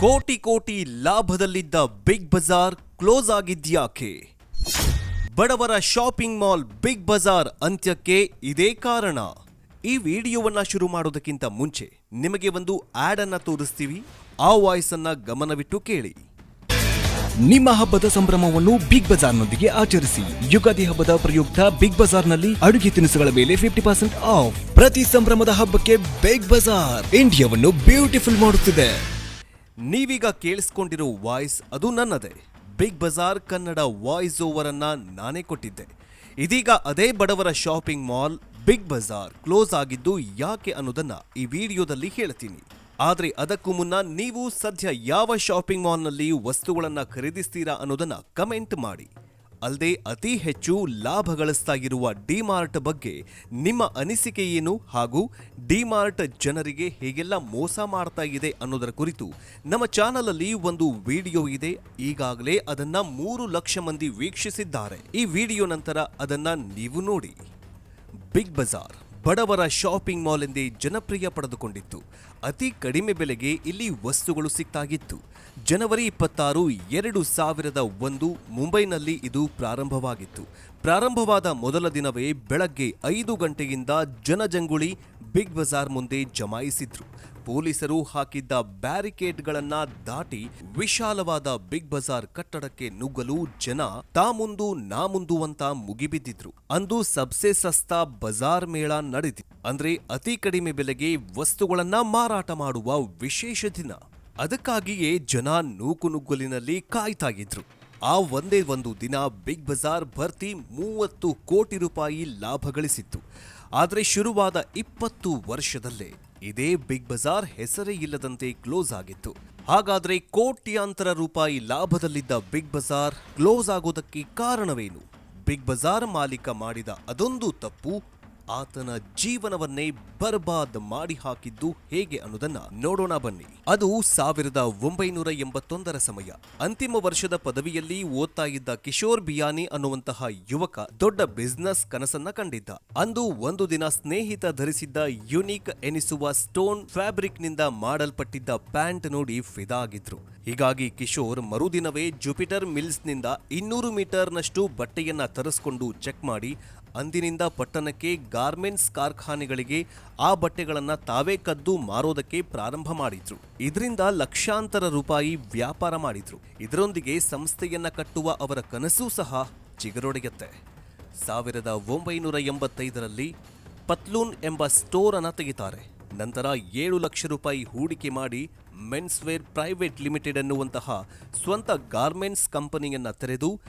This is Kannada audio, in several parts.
ಕೋಟಿ ಕೋಟಿ ಲಾಭದಲ್ಲಿದ್ದ ಬಿಗ್ ಬಜಾರ್ ಕ್ಲೋಸ್ ಆಗಿದ್ಯಾಕೆ? ಬಡವರ ಶಾಪಿಂಗ್ ಮಾಲ್ ಬಿಗ್ ಬಜಾರ್ ಅಂತ್ಯಕ್ಕೆ ಇದೇ ಕಾರಣ. ಈ ವಿಡಿಯೋವನ್ನ ಶುರು ಮಾಡೋದಕ್ಕಿಂತ ಮುಂಚೆ ನಿಮಗೆ ಒಂದು ಆಡ್ ಅನ್ನ ತೋರಿಸ್ತೀವಿ. ಆ ವಾಯ್ಸ್ ಅನ್ನ ಗಮನವಿಟ್ಟು ಕೇಳಿ. ನಿಮ್ಮ ಹಬ್ಬದ ಸಂಭ್ರಮವನ್ನು ಬಿಗ್ ಬಜಾರ್ನೊಂದಿಗೆ ಆಚರಿಸಿ. ಯುಗಾದಿ ಹಬ್ಬದ ಪ್ರಯುಕ್ತ ಬಿಗ್ ಬಜಾರ್ನಲ್ಲಿ ಅಡುಗೆ ತಿನಿಸುಗಳ ಮೇಲೆ ಫಿಫ್ಟಿ ಪರ್ಸೆಂಟ್ ಆಫ್ ಪ್ರತಿ ಸಂಭ್ರಮದ ಹಬ್ಬಕ್ಕೆ ಬಿಗ್ ಬಜಾರ್. ಇಂಡಿಯಾವನ್ನು ಬ್ಯೂಟಿಫುಲ್ ಮಾಡುತ್ತಿದೆ. ನೀವೀಗ ಕೇಳಿಸ್ಕೊಂಡಿರೋ ವಾಯ್ಸ್ ಅದು ನನ್ನದೇ. Big Bazaar Kannada voice over ಅನ್ನ ನಾನೇ ಕೊಟ್ಟಿದ್ದೆ. ಇದೀಗ ಅದೇ ಬಡವರ shopping mall Big Bazaar close ಆಗಿದ್ದು ಯಾಕೆ ಅನ್ನೋದನ್ನ ಈ ವಿಡಿಯೋದಲ್ಲಿ ಹೇಳ್ತೀನಿ. ಆದ್ರೆ ಅದಕ್ಕೂ ಮುನ್ನ ನೀವು ಸದ್ಯ ಯಾವ ಶಾಪಿಂಗ್ ಮಾಲ್ನಲ್ಲಿ ವಸ್ತುಗಳನ್ನ ಖರೀದಿಸ್ತೀರಾ ಅನ್ನೋದನ್ನ ಕಮೆಂಟ್ ಮಾಡಿ. ಅಲ್ಲದೆ ಅತಿ ಹೆಚ್ಚು ಲಾಭ ಗಳಿಸ್ತಾ ಇರುವ ಡಿಮಾರ್ಟ್ ಬಗ್ಗೆ ನಿಮ್ಮ ಅನಿಸಿಕೆ ಏನು ಹಾಗೂ ಡಿಮಾರ್ಟ್ ಜನರಿಗೆ ಹೇಗೆಲ್ಲ ಮೋಸ ಮಾಡ್ತಾ ಇದೆ ಅನ್ನೋದರ ಕುರಿತು ನಮ್ಮ ಚಾನಲಲ್ಲಿ ಒಂದು ವಿಡಿಯೋ ಇದೆ. ಈಗಾಗಲೇ ಅದನ್ನ ಮೂರು ಲಕ್ಷ ಮಂದಿ ವೀಕ್ಷಿಸಿದ್ದಾರೆ. ಈ ವಿಡಿಯೋ ನಂತರ ಅದನ್ನ ನೀವು ನೋಡಿ. Big Bazaar. ಬಡವರ ಶಾಪಿಂಗ್ ಮಾಲ್ ಎಂದೇ ಜನಪ್ರಿಯ ಪಡೆದುಕೊಂಡಿತ್ತು. ಅತಿ ಕಡಿಮೆ ಬೆಲೆಗೆ ಇಲ್ಲಿ ವಸ್ತುಗಳು ಸಿಕ್ತಾಗಿತ್ತು. ಜನವರಿ ಇಪ್ಪತ್ತಾರು, ಎರಡು ಸಾವಿರದ ಒಂದು ಮುಂಬೈನಲ್ಲಿ ಇದು ಪ್ರಾರಂಭವಾಗಿತ್ತು. ಪ್ರಾರಂಭವಾದ ಮೊದಲ ದಿನವೇ ಬೆಳಗ್ಗೆ ಐದು ಗಂಟೆಯಿಂದ ಜನಜಂಗುಳಿ, ಬಿಗ್ ಬಜಾರ್ ಮುಂದೆ ಜಮಾಯಿಸಿದ್ರು. ಪೊಲೀಸರು ಹಾಕಿದ್ದ ಬ್ಯಾರಿಕೇಡ್ಗಳನ್ನ ದಾಟಿ ವಿಶಾಲವಾದ ಬಿಗ್ ಬಜಾರ್ ಕಟ್ಟಡಕ್ಕೆ ನುಗ್ಗಲು ಜನ ತಾ ಮುಂದು ನಾ ಮುಂದು ಅಂತ ಮುಗಿಬಿದ್ದಿದ್ರು. ಅಂದು ಸಬ್ಸೆ ಸಸ್ತಾ ಬಜಾರ್ ಮೇಳ ನಡೆದಿತ್ತು ಅಂದ್ರೆ ಅತಿ ಕಡಿಮೆ ಬೆಲೆಗೆ ವಸ್ತುಗಳನ್ನ ಮಾರಾಟ ಮಾಡುವ ವಿಶೇಷ ದಿನ. ಅದಕ್ಕಾಗಿಯೇ ಜನ ನೂಕುನುಗ್ಗಲಿನಲ್ಲಿ ಇದ್ರು ಆ ಒಂದೇ ಒಂದು ದಿನ ಬಿಗ್ ಬಜಾರ್ ಭರ್ತಿ ಮೂವತ್ತು ಕೋಟಿ ರೂಪಾಯಿ ಲಾಭ ಗಳಿಸಿತ್ತು. ಆದರೆ ಶುರುವಾದ ಇಪ್ಪತ್ತು ವರ್ಷದಲ್ಲೇ ಇದೇ ಬಿಗ್ ಬಜಾರ್ ಹೆಸರೇ ಇಲ್ಲದಂತೆ ಕ್ಲೋಸ್ ಆಗಿತ್ತು. ಹಾಗಾದ್ರೆ ಕೋಟ್ಯಾಂತರ ರೂಪಾಯಿ ಲಾಭದಲ್ಲಿದ್ದ ಬಿಗ್ ಬಜಾರ್ ಕ್ಲೋಸ್ ಆಗೋದಕ್ಕೆ ಕಾರಣವೇನು? ಬಿಗ್ ಬಜಾರ್ ಮಾಲೀಕ ಮಾಡಿದ ಅದೊಂದು ತಪ್ಪು ಆತನ ಜೀವನವನ್ನೇ ಬರ್ಬಾದ್ ಮಾಡಿ ಹಾಕಿದ್ದು ಹೇಗೆ ಅನ್ನೋದನ್ನ ನೋಡೋಣ ಬನ್ನಿ. ಅದು ಸಾವಿರದ ಒಂಬೈನೂರ ಎಂಬತ್ತೊಂದರ ಸಮಯ. ಅಂತಿಮ ವರ್ಷದ ಪದವಿಯಲ್ಲಿ ಓದ್ತಾ ಇದ್ದ ಕಿಶೋರ್ ಬಿಯಾನಿ ಅನ್ನುವಂತಹ ಯುವಕ ದೊಡ್ಡ ಬಿಸ್ನೆಸ್ ಕನಸನ್ನ ಕಂಡಿದ್ದ. ಅಂದು ಒಂದು ದಿನ ಸ್ನೇಹಿತ ಧರಿಸಿದ್ದ ಯುನಿಕ್ ಎನಿಸುವ ಸ್ಟೋನ್ ಫ್ಯಾಬ್ರಿಕ್ನಿಂದ ಮಾಡಲ್ಪಟ್ಟಿದ್ದ ಪ್ಯಾಂಟ್ ನೋಡಿ ಫಿದಾ ಆಗಿದ್ರು ಹೀಗಾಗಿ ಕಿಶೋರ್ ಮರುದಿನವೇ ಜುಪಿಟರ್ ಮಿಲ್ಸ್ನಿಂದ ಇನ್ನೂರು ಮೀಟರ್ನಷ್ಟು ಬಟ್ಟೆಯನ್ನ ತರಿಸ್ಕೊಂಡು ಚೆಕ್ ಮಾಡಿ ಅಂದಿನಿಂದ ಪಟ್ಟಣಕ್ಕೆ ಗಾರ್ಮೆಂಟ್ಸ್ ಕಾರ್ಖಾನೆಗಳಿಗೆ ಆ ಬಟ್ಟೆಗಳನ್ನು ತಾವೇ ಕದ್ದು ಮಾರೋದಕ್ಕೆ ಪ್ರಾರಂಭ ಮಾಡಿದ್ರು. ಇದರಿಂದ ಲಕ್ಷಾಂತರ ರೂಪಾಯಿ ವ್ಯಾಪಾರ ಮಾಡಿದ್ರು. ಇದರೊಂದಿಗೆ ಸಂಸ್ಥೆಯನ್ನ ಕಟ್ಟುವ ಅವರ ಕನಸೂ ಸಹ ಚಿಗರೊಡೆಯುತ್ತೆ. ಸಾವಿರದ ಒಂಬೈನೂರ ಎಂಬತ್ತೈದರಲ್ಲಿ ಪತ್ಲೂನ್ ಎಂಬ ಸ್ಟೋರ್ ಅನ್ನ ತೆಗಿತಾರೆ. ನಂತರ ಏಳು ಲಕ್ಷ ರೂಪಾಯಿ ಹೂಡಿಕೆ ಮಾಡಿ ಮೆನ್ಸ್ವೇರ್ ಪ್ರೈವೇಟ್ ಲಿಮಿಟೆಡ್ ಅನ್ನುವಂತಹ ಸ್ವಂತ ಗಾರ್ಮೆಂಟ್ಸ್ ಕಂಪನಿಯನ್ನು ತೆರೆದು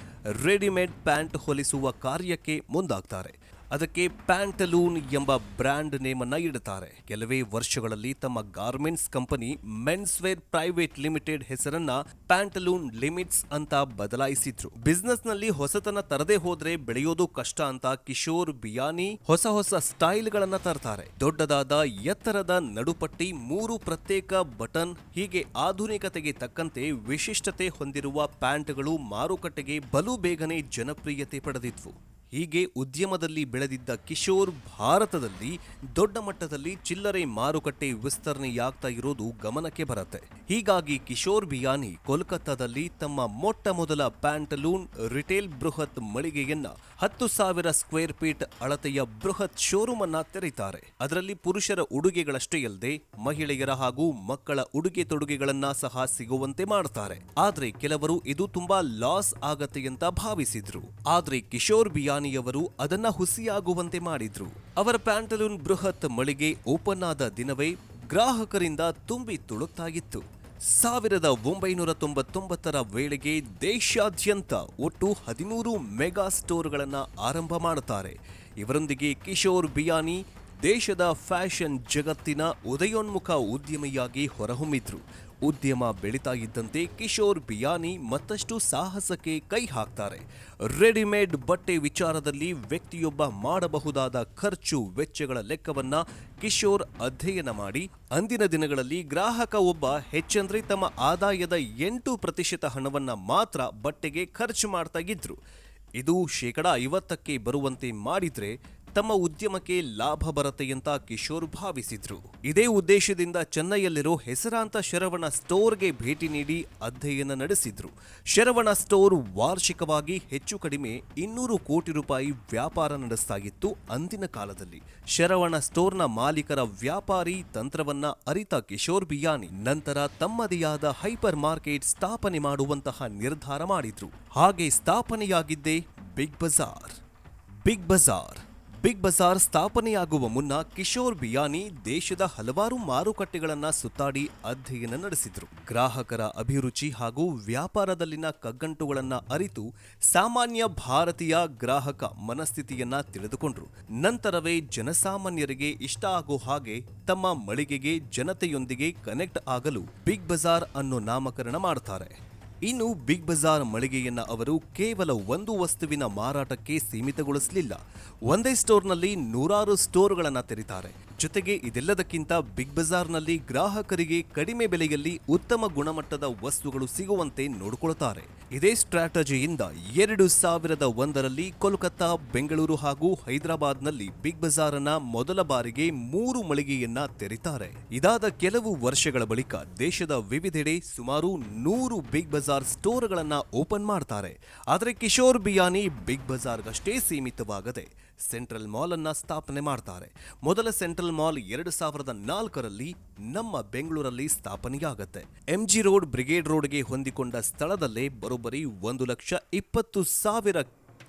ರೆಡಿಮೇಡ್ ಪ್ಯಾಂಟ್ ಹೊಲಿಸುವ ಕಾರ್ಯಕ್ಕೆ ಮುಂದಾಗ್ತಾರೆ. ಅದಕ್ಕೆ ಪ್ಯಾಂಟಲೂನ್ ಎಂಬ ಬ್ರ್ಯಾಂಡ್ ನೇಮ್ ಅನ್ನ ಇಡುತ್ತಾರೆ. ಕೆಲವೇ ವರ್ಷಗಳಲ್ಲಿ ತಮ್ಮ garments company menswear private limited ಹೆಸರನ್ನ ಪ್ಯಾಂಟಲೂನ್ ಲಿಮಿಟ್ಸ್ ಅಂತ ಬದಲಾಯಿಸಿದ್ರು. ಬಿಸ್ನೆಸ್ನಲ್ಲಿ ಹೊಸತನ ತರದೆ ಹೋದ್ರೆ ಬೆಳೆಯೋದು ಕಷ್ಟ ಅಂತ ಕಿಶೋರ್ ಬಿಯಾನಿ ಹೊಸ ಹೊಸ ಸ್ಟೈಲ್ ಗಳನ್ನ ತರ್ತಾರೆ. ದೊಡ್ಡದಾದ ಎತ್ತರದ ನಡುಪಟ್ಟಿ, ಮೂರು ಪ್ರತ್ಯೇಕ ಬಟನ್, ಹೀಗೆ ಆಧುನಿಕತೆಗೆ ತಕ್ಕಂತೆ ವಿಶಿಷ್ಟತೆ ಹೊಂದಿರುವ ಪ್ಯಾಂಟ್ಗಳು ಮಾರುಕಟ್ಟೆಗೆ ಬಲು ಬೇಗನೆ ಜನಪ್ರಿಯತೆ ಪಡೆದಿದ್ವು. ಹೀಗೆ ಉದ್ಯಮದಲ್ಲಿ ಬೆಳೆದಿದ್ದ ಕಿಶೋರ್ ಭಾರತದಲ್ಲಿ ದೊಡ್ಡ ಮಟ್ಟದಲ್ಲಿ ಚಿಲ್ಲರೆ ಮಾರುಕಟ್ಟೆ ವಿಸ್ತರಣೆಯಾಗ್ತಾ ಇರೋದು ಗಮನಕ್ಕೆ ಬರುತ್ತೆ. ಹೀಗಾಗಿ ಕಿಶೋರ್ ಬಿಯಾನಿ ಕೋಲ್ಕತ್ತಾದಲ್ಲಿ ತಮ್ಮ ಮೊಟ್ಟ ಮೊದಲ ಪ್ಯಾಂಟಲೂನ್ ರಿಟೇಲ್ ಬೃಹತ್ ಮಳಿಗೆಯನ್ನ ಹತ್ತು ಸಾವಿರ ಸ್ಕ್ವೇರ್ ಫೀಟ್ ಅಳತೆಯ ಬೃಹತ್ ಶೋರೂಮ್ ಅನ್ನ ತೆರೀತಾರೆ ಅದರಲ್ಲಿ ಪುರುಷರ ಉಡುಗೆಗಳಷ್ಟೇ ಅಲ್ಲದೆ ಮಹಿಳೆಯರ ಹಾಗೂ ಮಕ್ಕಳ ಉಡುಗೆ ತೊಡುಗೆಗಳನ್ನ ಸಹ ಸಿಗುವಂತೆ ಮಾಡ್ತಾರೆ. ಆದ್ರೆ ಕೆಲವರು ಇದು ತುಂಬಾ ಲಾಸ್ ಆಗತ್ತೆ ಅಂತ ಭಾವಿಸಿದ್ರು. ಆದ್ರೆ ಕಿಶೋರ್ ಬಿಯಾನಿಯವರು ಅದನ್ನ ಹುಸಿಯಾಗುವಂತೆ ಮಾಡಿದ್ರು. ಅವರ ಪ್ಯಾಂಟಲೂನ್ ಬೃಹತ್ ಮಳಿಗೆ ಓಪನ್ ಆದ ದಿನವೇ ಗ್ರಾಹಕರಿಂದ ತುಂಬಿ ತುಳುಕ್ತಾಗಿತ್ತು. ಸಾವಿರದ ಒಂಬೈನೂರ ತೊಂಬತ್ತೊಂಬತ್ತರ ವೇಳೆಗೆ ದೇಶಾದ್ಯಂತ ಒಟ್ಟು ಹದಿಮೂರು ಮೆಗಾ ಸ್ಟೋರ್ಗಳನ್ನು ಆರಂಭ ಮಾಡುತ್ತಾರೆ. ಇವರೊಂದಿಗೆ ಕಿಶೋರ್ ಬಿಯಾನಿ ದೇಶದ ಫ್ಯಾಷನ್ ಜಗತ್ತಿನ ಉದಯೋನ್ಮುಖ ಉದ್ಯಮಿಯಾಗಿ ಹೊರಹೊಮ್ಮಿದ್ರು. ಉದ್ಯಮ ಬೆಳೀತಾ ಇದ್ದಂತೆ ಕಿಶೋರ್ ಬಿಯಾನಿ ಮತ್ತಷ್ಟು ಸಾಹಸಕ್ಕೆ ಕೈ ಹಾಕ್ತಾರೆ. ರೆಡಿಮೇಡ್ ಬಟ್ಟೆ ವಿಚಾರದಲ್ಲಿ ವ್ಯಕ್ತಿಯೊಬ್ಬ ಮಾಡಬಹುದಾದ ಖರ್ಚು ವೆಚ್ಚಗಳ ಲೆಕ್ಕವನ್ನ ಕಿಶೋರ್ ಅಧ್ಯಯನ ಮಾಡಿ, ಅಂದಿನ ದಿನಗಳಲ್ಲಿ ಗ್ರಾಹಕ ಒಬ್ಬ ಹೆಚ್ಚಂದ್ರೆ ತಮ್ಮ ಆದಾಯದ ಎಂಟು ಪ್ರತಿಶತ ಹಣವನ್ನ ಮಾತ್ರ ಬಟ್ಟೆಗೆ ಖರ್ಚು ಮಾಡ್ತಾ ಇದ್ರು. ಇದು ಶೇಕಡ ಐವತ್ತಕ್ಕೆ ಬರುವಂತೆ ಮಾಡಿದ್ರೆ ತಮ್ಮ ಉದ್ಯಮಕ್ಕೆ ಲಾಭ ಬರುತ್ತೆ ಅಂತ ಕಿಶೋರ್ ಭಾವಿಸಿದ್ರು. ಇದೇ ಉದ್ದೇಶದಿಂದ ಚೆನ್ನೈಯಲ್ಲಿರೋ ಹೆಸರಾಂತ ಶರವಣ ಸ್ಟೋರ್ಗೆ ಭೇಟಿ ನೀಡಿ ಅಧ್ಯಯನ ನಡೆಸಿದ್ರು. ಶರವಣ ಸ್ಟೋರ್ ವಾರ್ಷಿಕವಾಗಿ ಹೆಚ್ಚು ಕಡಿಮೆ ಇನ್ನೂರು ಕೋಟಿ ರೂಪಾಯಿ ವ್ಯಾಪಾರ ನಡೆಸ್ತಾ ಅಂದಿನ ಕಾಲದಲ್ಲಿ. ಶರವಣ ಸ್ಟೋರ್ನ ಮಾಲೀಕರ ವ್ಯಾಪಾರಿ ತಂತ್ರವನ್ನ ಅರಿತ ಕಿಶೋರ್ ಬಿಯಾನಿ ನಂತರ ತಮ್ಮದೇ ಆದ ಹೈಪರ್ ಮಾರ್ಕೆಟ್ ಸ್ಥಾಪನೆ ಮಾಡುವಂತಹ ನಿರ್ಧಾರ ಮಾಡಿದ್ರು. ಹಾಗೆ ಸ್ಥಾಪನೆಯಾಗಿದ್ದೇ Big Bazaar. Big Bazaar. Big Bazaar ಸ್ಥಾಪನೆಯಾಗುವ ಮುನ್ನ ಕಿಶೋರ್ ಬಿಯಾನಿ ದೇಶದ ಹಲವಾರು ಮಾರುಕಟ್ಟೆಗಳನ್ನ ಸುತ್ತಾಡಿ ಅಧ್ಯಯನ ನಡೆಸಿದ್ರು. ಗ್ರಾಹಕರ ಅಭಿರುಚಿ ಹಾಗೂ ವ್ಯಾಪಾರದಲ್ಲಿನ ಕಗ್ಗಂಟುಗಳನ್ನ ಅರಿತು ಸಾಮಾನ್ಯ ಭಾರತೀಯ ಗ್ರಾಹಕ ಮನಸ್ಥಿತಿಯನ್ನ ತಿಳಿದುಕೊಂಡ್ರು. ನಂತರವೇ ಜನಸಾಮಾನ್ಯರಿಗೆ ಇಷ್ಟ ಆಗೋ ಹಾಗೆ ತಮ್ಮ ಮಳಿಗೆಗೆ ಜನತೆಯೊಂದಿಗೆ ಕನೆಕ್ಟ್ ಆಗಲು ಬಿಗ್ ಬಜಾರ್ ಅನ್ನೋ ನಾಮಕರಣ ಮಾಡ್ತಾರೆ. ಇನ್ನು ಬಿಗ್ ಬಜಾರ್ ಮಳಿಗೆಯನ್ನ ಅವರು ಕೇವಲ ಒಂದು ವಸ್ತುವಿನ ಮಾರಾಟಕ್ಕೆ ಸೀಮಿತಗೊಳಿಸಲಿಲ್ಲ. ಒಂದೇ ಸ್ಟೋರ್ನಲ್ಲಿ ನೂರಾರು ಸ್ಟೋರ್ಗಳನ್ನು ತೆರೀತಾರೆ. ಜೊತೆಗೆ ಇದೆಲ್ಲದಕ್ಕಿಂತ ಬಿಗ್ ಬಜಾರ್ನಲ್ಲಿ ಗ್ರಾಹಕರಿಗೆ ಕಡಿಮೆ ಬೆಲೆಯಲ್ಲಿ ಉತ್ತಮ ಗುಣಮಟ್ಟದ ವಸ್ತುಗಳು ಸಿಗುವಂತೆ ನೋಡಿಕೊಳ್ಳುತ್ತಾರೆ. ಇದೇ ಸ್ಟ್ರಾಟಜಿಯಿಂದ ಎರಡು ಸಾವಿರದ ಒಂದರಲ್ಲಿ ಕೋಲ್ಕತ್ತಾ, ಬೆಂಗಳೂರು ಹಾಗೂ ಹೈದರಾಬಾದ್ನಲ್ಲಿ ಬಿಗ್ ಬಜಾರ್ನ ಮೊದಲ ಬಾರಿಗೆ ಮೂರು ಮಳಿಗೆಯನ್ನ ತೆರೀತಾರೆ ಇದಾದ ಕೆಲವು ವರ್ಷಗಳ ಬಳಿಕ ದೇಶದ ವಿವಿಧೆಡೆ ಸುಮಾರು ನೂರು ಬಿಗ್ ಬಜಾರ್ ಸ್ಟೋರ್ಗಳನ್ನ ಓಪನ್ ಮಾಡ್ತಾರೆ. ಆದರೆ ಕಿಶೋರ್ ಬಿಯಾನಿ ಬಿಗ್ ಬಜಾರ್ಗಷ್ಟೇ ಸೀಮಿತವಾಗದೆ ಸೆಂಟ್ರಲ್ ಮಾಲ್ ಅನ್ನ ಸ್ಥಾಪನೆ ಮಾಡ್ತಾರೆ. ಮೊದಲ ಸೆಂಟ್ರಲ್ ಮಾಲ್ ಎರಡು ಸಾವಿರದ ನಾಲ್ಕರಲ್ಲಿ ನಮ್ಮ ಬೆಂಗಳೂರಲ್ಲಿ ಸ್ಥಾಪನೆಯಾಗತ್ತೆ. ಎಂಜಿ ರೋಡ್ ಬ್ರಿಗೇಡ್ ರೋಡ್ಗೆ ಹೊಂದಿಕೊಂಡ ಸ್ಥಳದಲ್ಲೇ ಬರೋಬ್ಬರಿ ಒಂದು ಲಕ್ಷ ಇಪ್ಪತ್ತು ಸಾವಿರ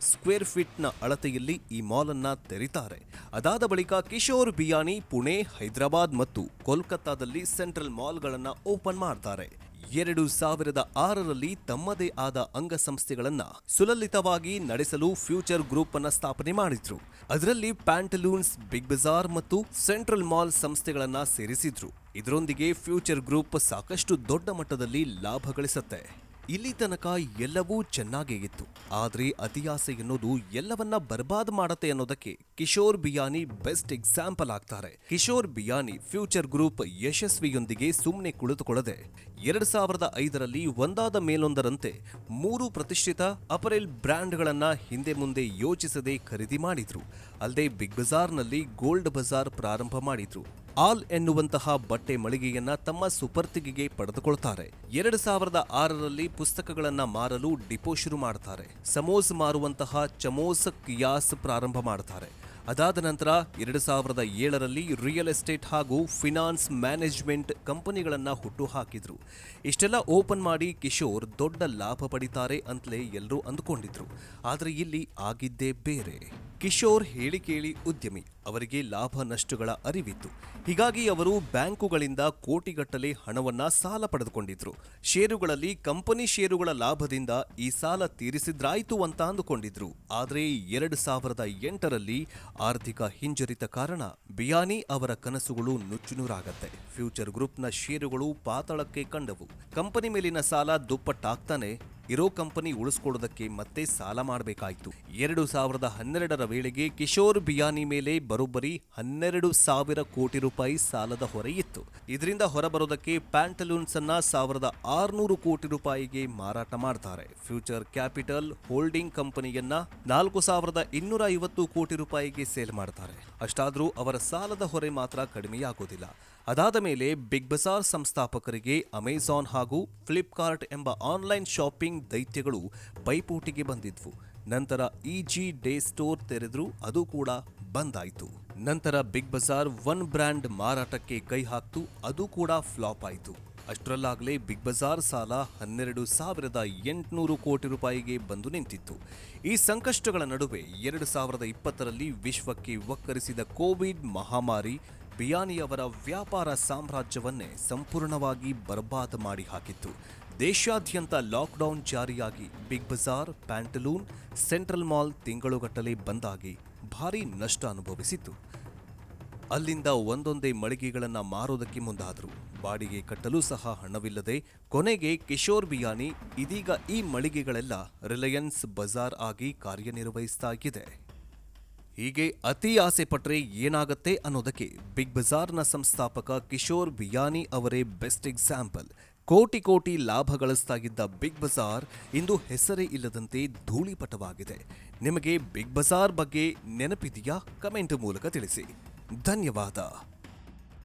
ಸ್ಕ್ವೇರ್ ಫೀಟ್ನ ಅಳತೆಯಲ್ಲಿ ಈ ಮಾಲ್ ಅನ್ನ ತೆರೀತಾರೆ. ಅದಾದ ಬಳಿಕ ಕಿಶೋರ್ ಬಿಯಾನಿ, ಪುಣೆ, ಹೈದರಾಬಾದ್ ಮತ್ತು ಕೋಲ್ಕತ್ತಾದಲ್ಲಿ ಸೆಂಟ್ರಲ್ ಮಾಲ್ಗಳನ್ನು ಓಪನ್ ಮಾಡ್ತಾರೆ. ಎರಡು ಸಾವಿರದ ಆರರಲ್ಲಿ ತಮ್ಮದೇ ಆದ ಅಂಗಸಂಸ್ಥೆಗಳನ್ನು ಸುಲಲಿತವಾಗಿ ನಡೆಸಲು ಫ್ಯೂಚರ್ ಗ್ರೂಪ್ ಅನ್ನು ಸ್ಥಾಪನೆ ಮಾಡಿದ್ರು. ಅದರಲ್ಲಿ ಪ್ಯಾಂಟಲೂನ್ಸ್, ಬಿಗ್ ಬಜಾರ್ ಮತ್ತು ಸೆಂಟ್ರಲ್ ಮಾಲ್ ಸಂಸ್ಥೆಗಳನ್ನ ಸೇರಿಸಿದ್ರು. ಇದರೊಂದಿಗೆ ಫ್ಯೂಚರ್ ಗ್ರೂಪ್ ಸಾಕಷ್ಟು ದೊಡ್ಡ ಮಟ್ಟದಲ್ಲಿ ಲಾಭ ಗಳಿಸುತ್ತೆ. ಇಲ್ಲಿ ತನಕ ಎಲ್ಲವೂ ಚೆನ್ನಾಗೇ ಇತ್ತು. ಆದ್ರೆ ಅತಿಯಾಸೆ ಎನ್ನುವುದು ಎಲ್ಲವನ್ನ ಬರ್ಬಾದ್ ಮಾಡತ್ತೆ ಅನ್ನೋದಕ್ಕೆ ಕಿಶೋರ್ ಬಿಯಾನಿ ಬೆಸ್ಟ್ ಎಕ್ಸಾಂಪಲ್ ಆಗ್ತಾರೆ. ಕಿಶೋರ್ ಬಿಯಾನಿ ಫ್ಯೂಚರ್ ಗ್ರೂಪ್ ಯಶಸ್ವಿಯೊಂದಿಗೆ ಸುಮ್ಮನೆ ಕುಳಿತುಕೊಳ್ಳದೆ ಎರಡ್ ಸಾವಿರದ ಐದರಲ್ಲಿ ಒಂದಾದ ಮೇಲೊಂದರಂತೆ ಮೂರು ಪ್ರತಿಷ್ಠಿತ ಅಪರೆಲ್ ಬ್ರ್ಯಾಂಡ್ಗಳನ್ನ ಹಿಂದೆ ಮುಂದೆ ಯೋಚಿಸದೆ ಖರೀದಿ ಮಾಡಿದ್ರು. ಅಲ್ಲದೆ ಬಿಗ್ ಬಜಾರ್ನಲ್ಲಿ ಗೋಲ್ಡ್ ಬಜಾರ್ ಪ್ರಾರಂಭ ಮಾಡಿದ್ರು. ಆಲ್ ಎನ್ನುವಂತಹ ಬಟ್ಟೆ ಮಳಿಗೆಯನ್ನ ತಮ್ಮ ಸುಪರ್ತಿಗೆಗೆ ಪಡೆದುಕೊಳ್ತಾರೆ. ಎರಡು ಸಾವಿರದ ಆರರಲ್ಲಿ ಪುಸ್ತಕಗಳನ್ನ ಮಾರಲು ಡಿಪೋ ಶುರು ಮಾಡ್ತಾರೆ. ಸಮೋಸ್ ಮಾರುವಂತಹ ಚಮೋಸ್ ಕಿಯಾಸ್ ಪ್ರಾರಂಭ ಮಾಡ್ತಾರೆ. ಅದಾದ ನಂತರ ಎರಡು ಸಾವಿರದ ಏಳರಲ್ಲಿ ರಿಯಲ್ ಎಸ್ಟೇಟ್ ಹಾಗೂ ಫಿನಾನ್ಸ್ ಮ್ಯಾನೇಜ್ಮೆಂಟ್ ಕಂಪನಿಗಳನ್ನ ಹುಟ್ಟು ಹಾಕಿದ್ರು. ಇಷ್ಟೆಲ್ಲ ಓಪನ್ ಮಾಡಿ ಕಿಶೋರ್ ದೊಡ್ಡ ಲಾಭ ಪಡಿತಾರೆ ಅಂತಲೇ ಎಲ್ಲರೂ ಅಂದುಕೊಂಡಿದ್ರು. ಆದರೆ ಇಲ್ಲಿ ಆಗಿದ್ದೇ ಬೇರೆ. ಕಿಶೋರ್ ಹೇಳಿ ಕೇಳಿ ಉದ್ಯಮಿ. ಅವರಿಗೆ ಲಾಭ ನಷ್ಟಗಳ ಅರಿವಿತ್ತು. ಹೀಗಾಗಿ ಅವರು ಬ್ಯಾಂಕುಗಳಿಂದ ಕೋಟಿಗಟ್ಟಲೆ ಹಣವನ್ನ ಸಾಲ ಪಡೆದುಕೊಂಡಿದ್ರು. ಷೇರುಗಳಲ್ಲಿ ಕಂಪನಿ ಷೇರುಗಳ ಲಾಭದಿಂದ ಈ ಸಾಲ ತೀರಿಸಿದ್ರಾಯಿತು ಅಂತ ಅಂದುಕೊಂಡಿದ್ರು. ಆದರೆ ಎರಡು ಸಾವಿರದ ಎಂಟರಲ್ಲಿ ಆರ್ಥಿಕ ಹಿಂಜರಿತ ಕಾರಣ ಬಿಯಾನಿ ಅವರ ಕನಸುಗಳು ನುಚ್ಚುನೂರಾಗತ್ತೆ. ಫ್ಯೂಚರ್ ಗ್ರೂಪ್ನ ಷೇರುಗಳು ಪಾತಾಳಕ್ಕೆ ಕಂಡವು. ಕಂಪನಿ ಮೇಲಿನ ಸಾಲ ದುಪ್ಪಟ್ಟಾಗ್ತಾನೆ ಇರೋ ಕಂಪನಿ ಉಳಿಸ್ಕೊಡೋದಕ್ಕೆ ಮತ್ತೆ ಸಾಲ ಮಾಡಬೇಕಾಯಿತು. ಎರಡು ಸಾವಿರದ ಹನ್ನೆರಡರ ವೇಳೆಗೆ ಕಿಶೋರ್ ಬಿಯಾನಿ ಮೇಲೆ ಬರೋಬ್ಬರಿ ಹನ್ನೆರಡು ಸಾವಿರ ಕೋಟಿ ರೂಪಾಯಿ ಸಾಲದ ಹೊರೆ ಇತ್ತು. ಇದರಿಂದ ಹೊರಬರೋದಕ್ಕೆ ಪ್ಯಾಂಟಲೂನ್ಸ್ ಅನ್ನ ಸಾವಿರದ ಆರುನೂರು ಕೋಟಿ ರೂಪಾಯಿಗೆ ಮಾರಾಟ ಮಾಡ್ತಾರೆ. ಫ್ಯೂಚರ್ ಕ್ಯಾಪಿಟಲ್ ಹೋಲ್ಡಿಂಗ್ ಕಂಪನಿಯನ್ನ ನಾಲ್ಕು ಸಾವಿರದ ಇನ್ನೂರ ಐವತ್ತು ಕೋಟಿ ರೂಪಾಯಿಗೆ ಸೇಲ್ ಮಾಡ್ತಾರೆ. ಅಷ್ಟಾದರೂ ಅವರ ಸಾಲದ ಹೊರೆ ಮಾತ್ರ ಕಡಿಮೆಯಾಗೋದಿಲ್ಲ. ಅದಾದ ಮೇಲೆ ಬಿಗ್ ಬಜಾರ್ ಸಂಸ್ಥಾಪಕರಿಗೆ ಅಮೆಜಾನ್ ಹಾಗೂ ಫ್ಲಿಪ್ಕಾರ್ಟ್ ಎಂಬ ಆನ್ಲೈನ್ ಶಾಪಿಂಗ್ ದೈತ್ಯಗಳು ಪೈಪೋಟಿಗೆ ಬಂದಿದ್ವು. ನಂತರ ಇಜಿ ಡೇ ಸ್ಟೋರ್ ತೆರೆದ್ರು, ಅದು ಕೂಡ ಬಂದಾಯಿತು. ನಂತರ ಬಿಗ್ ಬಜಾರ್ ಒನ್ ಬ್ರ್ಯಾಂಡ್ ಮಾರಾಟಕ್ಕೆ ಕೈ ಹಾಕ್ತು, ಅದು ಕೂಡ ಫ್ಲಾಪ್ ಆಯಿತು. ಅಷ್ಟರಲ್ಲಾಗಲೇ ಬಿಗ್ ಬಜಾರ್ ಸಾಲ ಹನ್ನೆರಡು ಸಾವಿರದ ಎಂಟುನೂರು ಕೋಟಿ ರೂಪಾಯಿಗೆ ಬಂದು ನಿಂತಿತ್ತು. ಈ ಸಂಕಷ್ಟಗಳ ನಡುವೆ ಎರಡು ಸಾವಿರದ ಇಪ್ಪತ್ತರಲ್ಲಿ ವಿಶ್ವಕ್ಕೆ ಒಕ್ಕರಿಸಿದ ಕೋವಿಡ್ ಮಹಾಮಾರಿ ಬಿಯಾನಿಯವರ ವ್ಯಾಪಾರ ಸಾಮ್ರಾಜ್ಯವನ್ನೇ ಸಂಪೂರ್ಣವಾಗಿ ಬರ್ಬಾದ್ ಮಾಡಿ ಹಾಕಿತ್ತು. ದೇಶಾದ್ಯಂತ lockdown ಜಾರಿಯಾಗಿ Big Bazaar, Pantaloon, Central mall ತಿಂಗಳುಗಟ್ಟಲೆ ಬಂದಾಗಿ ಭಾರೀ ನಷ್ಟ ಅನುಭವಿಸಿತ್ತು. ಅಲ್ಲಿಂದ ಒಂದೊಂದೇ ಮಳಿಗೆಗಳನ್ನು ಮಾರೋದಕ್ಕೆ ಮುಂದಾದರು. ಬಾಡಿಗೆ ಕಟ್ಟಲು ಸಹ ಹಣವಿಲ್ಲದೆ ಕೊನೆಗೆ ಕಿಶೋರ್ ಬಿಯಾನಿ ಇದೀಗ ಈ ಮಳಿಗೆಗಳೆಲ್ಲ ರಿಲಯನ್ಸ್ ಬಜಾರ್ ಆಗಿ ಕಾರ್ಯನಿರ್ವಹಿಸ್ತಾ ಇದೆ. ಹೀಗೆ ಅತಿ ಆಸೆ ಪಟ್ಟರೆ ಏನಾಗತ್ತೆ ಅನ್ನೋದಕ್ಕೆ ಬಿಗ್ ಬಜಾರ್ನ ಸಂಸ್ಥಾಪಕ ಕಿಶೋರ್ ಬಿಯಾನಿ ಅವರೇ ಬೆಸ್ಟ್ ಎಕ್ಸಾಂಪಲ್. ಕೋಟಿ ಕೋಟಿ ಲಾಭ ಗಳಿಸ್ತಾಗಿದ್ದ ಬಿಗ್ ಬಜಾರ್ ಇಂದು ಹೆಸರೇ ಇಲ್ಲದಂತೆ ಧೂಳಿಪಟವಾಗಿದೆ. ನಿಮಗೆ ಬಿಗ್ ಬಜಾರ್ ಬಗ್ಗೆ ನೆನಪಿದೆಯಾ? ಕಮೆಂಟ್ ಮೂಲಕ ತಿಳಿಸಿ. ಧನ್ಯವಾದ.